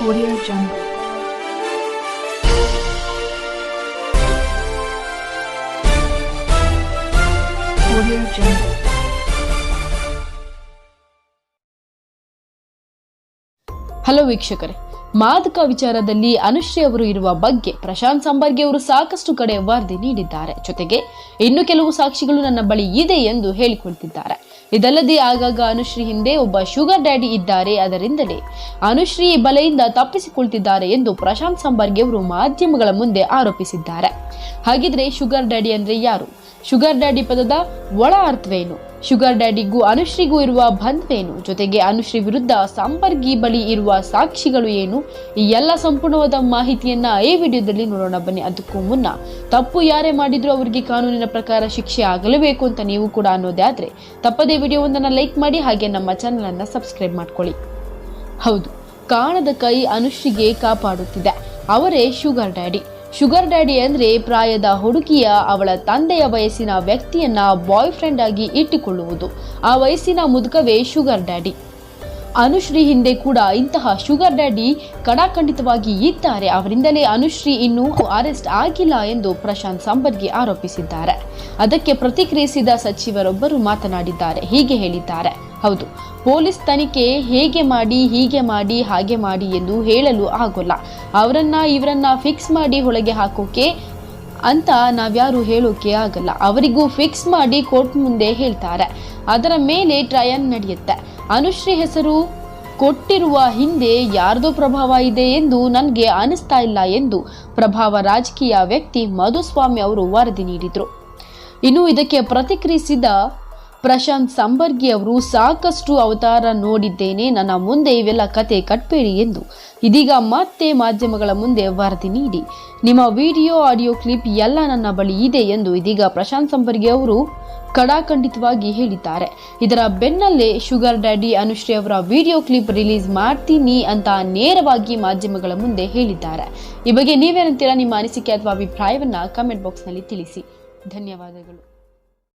Audio Jungle. Audio Jungle. Hello ವೀಕ್ಷಕರೇ, ಮಾದಕ ವಿಚಾರದಲ್ಲಿ ಅನುಶ್ರೀ ಅವರು ಇರುವ ಬಗ್ಗೆ ಪ್ರಶಾಂತ್ ಸಂಬರ್ಗೆ ಅವರು ಸಾಕಷ್ಟು ಕಡೆ ವರದಿ ನೀಡಿದ್ದಾರೆ ಜೊತೆಗೆ ಇನ್ನು ಕೆಲವು ಸಾಕ್ಷಿಗಳು ನನ್ನ ಬಳಿ ಇದೆ ಎಂದು ಹೇಳಿಕೊಳ್ತಿದ್ದಾರೆ ಇದಲ್ಲದೆ ಆಗಾಗ ಅನುಶ್ರೀ ಹಿಂದೆ ಒಬ್ಬ ಶುಗರ್ ಡ್ಯಾಡಿ ಇದ್ದಾರೆ. ಅದರಿಂದಲೇ ಅನುಶ್ರೀ ಬಲೆಯಿಂದ ತಪ್ಪಿಸಿಕೊಳ್ತಿದ್ದಾರೆ ಎಂದು ಪ್ರಶಾಂತ್ ಸಂಬರ್ಗೆ ಅವರು ಮಾಧ್ಯಮಗಳ ಮುಂದೆ ಆರೋಪಿಸಿದ್ದಾರೆ. ಹಾಗಿದ್ರೆ ಶುಗರ್ ಡ್ಯಾಡಿ ಅಂದ್ರೆ ಯಾರು? ಶುಗರ್ ಡ್ಯಾಡಿ ಪದದ ಒಳ ಅರ್ಥವೇನು? ಶುಗರ್ ಡ್ಯಾಡಿಗೂ ಅನುಶ್ರೀಗೂ ಇರುವ ಬಂಧವೇನು? ಜೊತೆಗೆ ಅನುಶ್ರೀ ವಿರುದ್ಧ ಸಂಪರ್ಗಿ ಬಳಿ ಇರುವ ಸಾಕ್ಷಿಗಳು ಏನು? ಈ ಎಲ್ಲ ಸಂಪೂರ್ಣವಾದ ಮಾಹಿತಿಯನ್ನ ಈ ವಿಡಿಯೋದಲ್ಲಿ ನೋಡೋಣ. ಬನ್ನಿ, ಅದಕ್ಕೂ ಮುನ್ನ ತಪ್ಪು ಯಾರೇ ಮಾಡಿದ್ರು ಅವರಿಗೆ ಕಾನೂನಿನ ಪ್ರಕಾರ ಶಿಕ್ಷೆ ಆಗಲೇಬೇಕು ಅಂತ ನೀವು ಕೂಡ ಅನ್ನೋದೇ ಆದ್ರೆ, ತಪ್ಪದೇ ವಿಡಿಯೋವೊಂದನ್ನು ಲೈಕ್ ಮಾಡಿ ಹಾಗೆ ನಮ್ಮ ಚಾನಲ್ ಅನ್ನ ಸಬ್ಸ್ಕ್ರೈಬ್ ಮಾಡ್ಕೊಳ್ಳಿ. ಹೌದು, ಕಾಣದ ಕೈ ಅನುಶ್ರೀಗೆ ಕಾಪಾಡುತ್ತಿದೆ. ಅವರೇ ಶುಗರ್ ಡ್ಯಾಡಿ. ಶುಗರ್ ಡ್ಯಾಡಿ ಅಂದರೆ ಪ್ರಾಯದ ಹುಡುಗಿಯ ಅವಳ ತಂದೆಯ ವಯಸ್ಸಿನ ವ್ಯಕ್ತಿಯನ್ನ ಬಾಯ್ ಫ್ರೆಂಡ್ ಆಗಿ ಇಟ್ಟುಕೊಳ್ಳುವುದು. ಆ ವಯಸ್ಸಿನ ಮುದುಕವೇ ಶುಗರ್ ಡ್ಯಾಡಿ. ಅನುಶ್ರೀ ಹಿಂದೆ ಕೂಡ ಇಂತಹ ಶುಗರ್ ಡ್ಯಾಡಿ ಕಡಾಖಂಡಿತವಾಗಿ ಇದ್ದಾರೆ. ಅವರಿಂದಲೇ ಅನುಶ್ರೀ ಇನ್ನೂ ಅರೆಸ್ಟ್ ಆಗಿಲ್ಲ ಎಂದು ಪ್ರಶಾಂತ್ ಸಂಬರ್ಗಿ ಆರೋಪಿಸಿದ್ದಾರೆ. ಅದಕ್ಕೆ ಪ್ರತಿಕ್ರಿಯಿಸಿದ ಸಚಿವರೊಬ್ಬರು ಮಾತನಾಡಿದ್ದಾರೆ. ಹೀಗೆ ಹೇಳಿದ್ದಾರೆ. ಹೌದು. ಪೊಲೀಸ್ ತನಿಖೆ ಹೇಗೆ ಮಾಡಿ, ಹೀಗೆ ಮಾಡಿ, ಹಾಗೆ ಮಾಡಿ ಎಂದು ಹೇಳಲು ಆಗೋಲ್ಲ. ಅವರನ್ನ, ಇವರನ್ನ ಫಿಕ್ಸ್ ಮಾಡಿ ಒಳಗೆ ಹಾಕೋಕೆ ಅಂತ ನಾವ್ಯಾರು ಹೇಳೋಕೆ ಆಗಲ್ಲ. ಅವರಿಗೂ ಫಿಕ್ಸ್ ಮಾಡಿ ಕೋರ್ಟ್ ಮುಂದೆ ಹೇಳ್ತಾರೆ. ಅದರ ಮೇಲೆ ಟ್ರಯಲ್ ನಡೆಯುತ್ತೆ. ಅನುಶ್ರೀ ಹೆಸರು ಕೊಟ್ಟಿರುವ ಹಿಂದೆ ಯಾರ್ದೋ ಪ್ರಭಾವ ಇದೆ ಎಂದು ನನಗೆ ಅನಿಸ್ತಾ ಇಲ್ಲ ಎಂದು ಪ್ರಭಾವ ರಾಜಕೀಯ ವ್ಯಕ್ತಿ ಮಧುಸ್ವಾಮಿ ಅವರು ವರದಿ ನೀಡಿದರು. ಇನ್ನು ಇದಕ್ಕೆ ಪ್ರತಿಕ್ರಿಯಿಸಿದ ಪ್ರಶಾಂತ್ ಸಂಬರ್ಗಿ ಅವರು ಸಾಕಷ್ಟು ಅವತಾರ ನೋಡಿದ್ದೇನೆ. ನನ್ನ ಮುಂದೆ ಇವೆಲ್ಲ ಕತೆ ಕಟ್ಬೇಡಿ ಎಂದು. ಇದೀಗ ಮತ್ತೆ ಮಾಧ್ಯಮಗಳ ಮುಂದೆ ವರದಿ ನೀಡಿ. ನಿಮ್ಮ ವಿಡಿಯೋ, ಆಡಿಯೋ ಕ್ಲಿಪ್ ಎಲ್ಲ ನನ್ನ ಬಳಿ ಇದೆ ಎಂದು ಇದೀಗ ಪ್ರಶಾಂತ್ ಸಂಬರ್ಗಿ ಅವರು ಕಡಾಖಂಡಿತವಾಗಿ ಹೇಳಿದ್ದಾರೆ. ಇದರ ಬೆನ್ನಲ್ಲೇ ಶುಗರ್ ಡ್ಯಾಡಿ ಅನುಶ್ರೀ ಅವರ ವಿಡಿಯೋ ಕ್ಲಿಪ್ ರಿಲೀಸ್ ಮಾಡ್ತೀನಿ ಅಂತ ನೇರವಾಗಿ ಮಾಧ್ಯಮಗಳ ಮುಂದೆ ಹೇಳಿದ್ದಾರೆ. ಈ ಬಗ್ಗೆ ನೀವೇನಂತೀರಾ? ನಿಮ್ಮ ಅನಿಸಿಕೆ ಅಥವಾ ಅಭಿಪ್ರಾಯವನ್ನು ಕಮೆಂಟ್ ಬಾಕ್ಸ್ನಲ್ಲಿ ತಿಳಿಸಿ. ಧನ್ಯವಾದಗಳು.